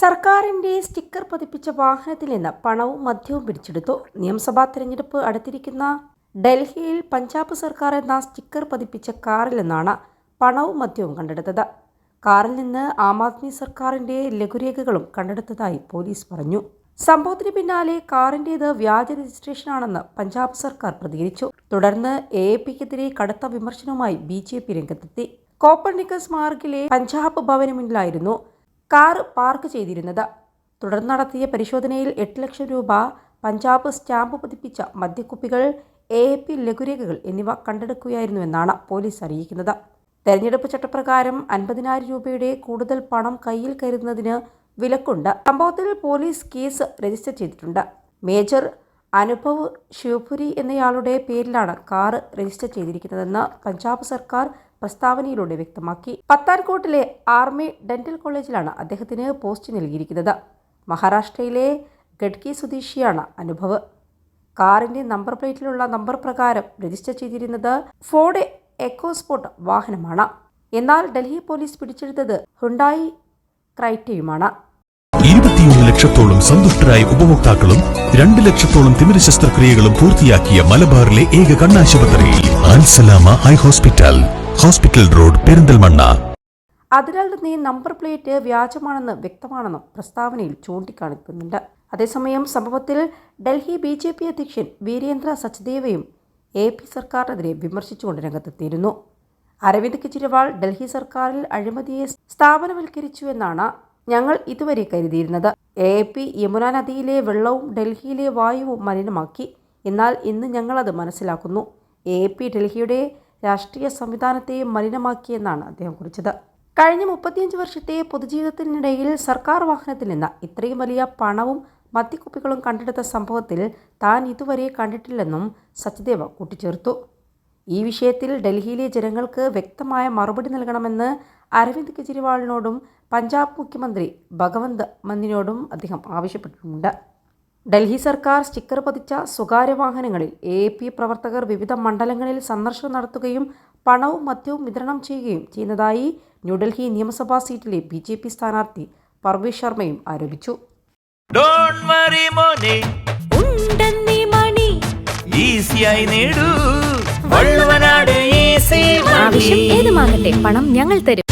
സർക്കാരിന്റെ സ്റ്റിക്കർ പതിപ്പിച്ച വാഹനത്തിൽ നിന്ന് പണവും മദ്യവും പിടിച്ചെടുത്തു. നിയമസഭാ തിരഞ്ഞെടുപ്പ് അടുത്തിരിക്കുന്ന ഡൽഹിയിൽ പഞ്ചാബ് സർക്കാർ എന്ന സ്റ്റിക്കർ പതിപ്പിച്ച കാറിൽ നിന്നാണ് പണവും മദ്യവും കണ്ടെടുത്തത്. കാറിൽ നിന്ന് ആം ആദ്മി സർക്കാരിന്റെ ലഘുരേഖകളും കണ്ടെടുത്തതായി പോലീസ് പറഞ്ഞു. സംഭവത്തിന് പിന്നാലെ കാറിന്റേത് വ്യാജ രജിസ്ട്രേഷനാണെന്ന് പഞ്ചാബ് സർക്കാർ പ്രതികരിച്ചു. തുടർന്ന് എ എ പിക്കെതിരെ കടുത്ത വിമർശനവുമായി ബി ജെ പി രംഗത്തെത്തി. കോപ്പർണിക്കസ് മാർഗിലെ പഞ്ചാബ് ഭവന് മുന്നിലായിരുന്നു കാർ പാർക്ക് ചെയ്തിരുന്നത്. തുടർന്ന് നടത്തിയ പരിശോധനയിൽ എട്ട് ലക്ഷം രൂപ പഞ്ചാബ് സ്റ്റാമ്പ് പതിപ്പിച്ച മദ്യക്കുപ്പികൾ എ പി ലഘുരേഖകൾ എന്നിവ കണ്ടെടുക്കുകയായിരുന്നുവെന്നാണ് പോലീസ് അറിയിക്കുന്നത്. തെരഞ്ഞെടുപ്പ് ചട്ടപ്രകാരം അൻപതിനായിരം രൂപയുടെ കൂടുതൽ പണം കയ്യിൽ കരുതുന്നതിന് വിലക്കുണ്ട്. സംഭവത്തിൽ പോലീസ് കേസ് രജിസ്റ്റർ ചെയ്തിട്ടുണ്ട്. മേജർ അനുഭവ് ശിവപുരി എന്നയാളുടെ പേരിലാണ് കാർ രജിസ്റ്റർ ചെയ്തിരിക്കുന്നതെന്ന് പഞ്ചാബ് സർക്കാർ പ്രസ്താവനയിലൂടെ വ്യക്തമാക്കി. പത്താൻകോട്ടിലെ ആർമി ഡെന്റൽ കോളേജിലാണ് അദ്ദേഹത്തിന് പോസ്റ്റ് നൽകിയിരിക്കുന്നത്. മഹാരാഷ്ട്രയിലെ ഗഡ്കി സ്വദേശിയാണ് അനുഭവ്. കാറിന്റെ നമ്പർ പ്ലേറ്റിലുള്ള നമ്പർ പ്രകാരം രജിസ്റ്റർ ചെയ്തിരുന്നത് ഫോർഡ് എക്കോസ്പോർട്ട് വാഹനമാണ്. എന്നാൽ ഡൽഹി പോലീസ് പിടിച്ചെടുത്തത് ഹുണ്ടായി ക്രൈറ്റയുമാണ്. ലക്ഷത്തോളം സന്തുഷ്ടരായ ഉപഭോക്താക്കളും രണ്ട് ലക്ഷത്തോളം തിമിര ശസ്ത്രക്രിയകളും പൂർത്തിയാക്കിയ മലബാറിലെ ഏക കണ്ണാശുപത്രി Al Salama eye hospital hospital road Perinthalmanna. അതിനാൽ തന്നെ നമ്പർ പ്ലേറ്റ് വ്യാജമാണെന്ന് വ്യക്തമാണെന്നും പ്രസ്താവനയിൽ ചൂണ്ടിക്കാണിക്കുന്നുണ്ട്. അതേസമയം സംഭവത്തിൽ ഡൽഹി ബി ജെ പി അധ്യക്ഷൻ വീരേന്ദ്ര സച്ദേവയും എ പി സർക്കാരിനെതിരെ വിമർശിച്ചുകൊണ്ട് രംഗത്തെത്തിയിരുന്നു. അരവിന്ദ് കെജ്രിവാൾ ഡൽഹി സർക്കാരിൽ അഴിമതിയെ സ്ഥാപനവൽക്കരിച്ചുവെന്നാണ് ഞങ്ങൾ ഇതുവരെ കരുതിയിരുന്നത്. എ പി യമുന നദിയിലെ വെള്ളവും ഡൽഹിയിലെ വായുവും മലിനമാക്കി. എന്നാൽ ഇന്ന് ഞങ്ങളത് മനസ്സിലാക്കുന്നു. എ പി ഡൽഹിയുടെ രാഷ്ട്രീയ സംവിധാനത്തെയും മലിനമാക്കിയെന്നാണ് അദ്ദേഹം കുറിച്ചത്. കഴിഞ്ഞ മുപ്പത്തിയഞ്ച് വർഷത്തെ പൊതുജീവിതത്തിനിടയിൽ സർക്കാർ വാഹനത്തിൽ നിന്ന് ഇത്രയും വലിയ പണവും മദ്യക്കുപ്പികളും കണ്ടെടുത്ത സംഭവത്തിൽ താൻ ഇതുവരെ കണ്ടിട്ടില്ലെന്നും സച്ദേവ കൂട്ടിച്ചേർത്തു. ഈ വിഷയത്തിൽ ഡൽഹിയിലെ ജനങ്ങൾക്ക് വ്യക്തമായ മറുപടി നൽകണമെന്ന് അരവിന്ദ് കെജ്രിവാളിനോടും പഞ്ചാബ് മുഖ്യമന്ത്രി ഭഗവന്ത് മന്നിനോടും അദ്ദേഹം ആവശ്യപ്പെട്ടിട്ടുണ്ട്. ഡൽഹി സർക്കാർ സ്റ്റിക്കർ പതിച്ച സ്വകാര്യ വാഹനങ്ങളിൽ എ പി പ്രവർത്തകർ വിവിധ മണ്ഡലങ്ങളിൽ സന്ദർശനം നടത്തുകയും പണവും മദ്യവും വിതരണം ചെയ്യുകയും ചെയ്യുന്നതായി ന്യൂഡൽഹി നിയമസഭാ സീറ്റിലെ ബി ജെ പി സ്ഥാനാർത്ഥി പർവേഷ് ശർമ്മയും ആരോപിച്ചു. ഡോണ്ട് വറി മോനെ. ഉണ്ടെന്നീ മണി. ഈസിയായി നേടൂ. വള്ളുവനാട് ഈസി ആവശ്യം ഏതുമാകട്ടെ പണം ഞങ്ങൾ തരും.